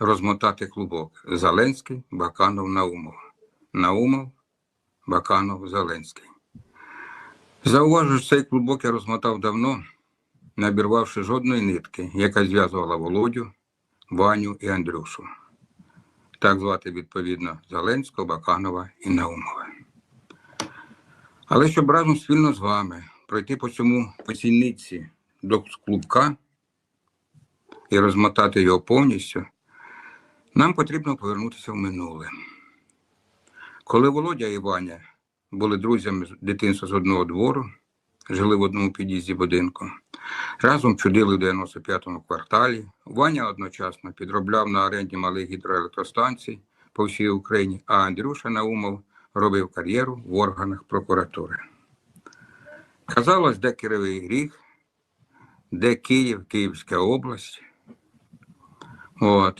розмотати клубок. Зеленський, Баканов, Наумов. Наумов, Баканов, Зеленський. Зауважу, що цей клубок я розмотав давно, не обірвавши жодної нитки, яка зв'язувала Володю, Ваню і Андрюшу. Так звати відповідно Зеленського, Баканова і Наумова. Але щоб разом спільно з вами пройти по цьому по цій нитці до клубка і розмотати його повністю, нам потрібно повернутися в минуле. Коли Володя і Ваня були друзями з дитинства з одного двору, жили в одному під'їзді будинку, разом чудили в 95-му кварталі. Ваня одночасно підробляв на оренді малих гідроелектростанцій по всій Україні, а Андрюша Наумов робив кар'єру в органах прокуратури. Казалось, де Кривий Ріг, де Київ, Київська область. От.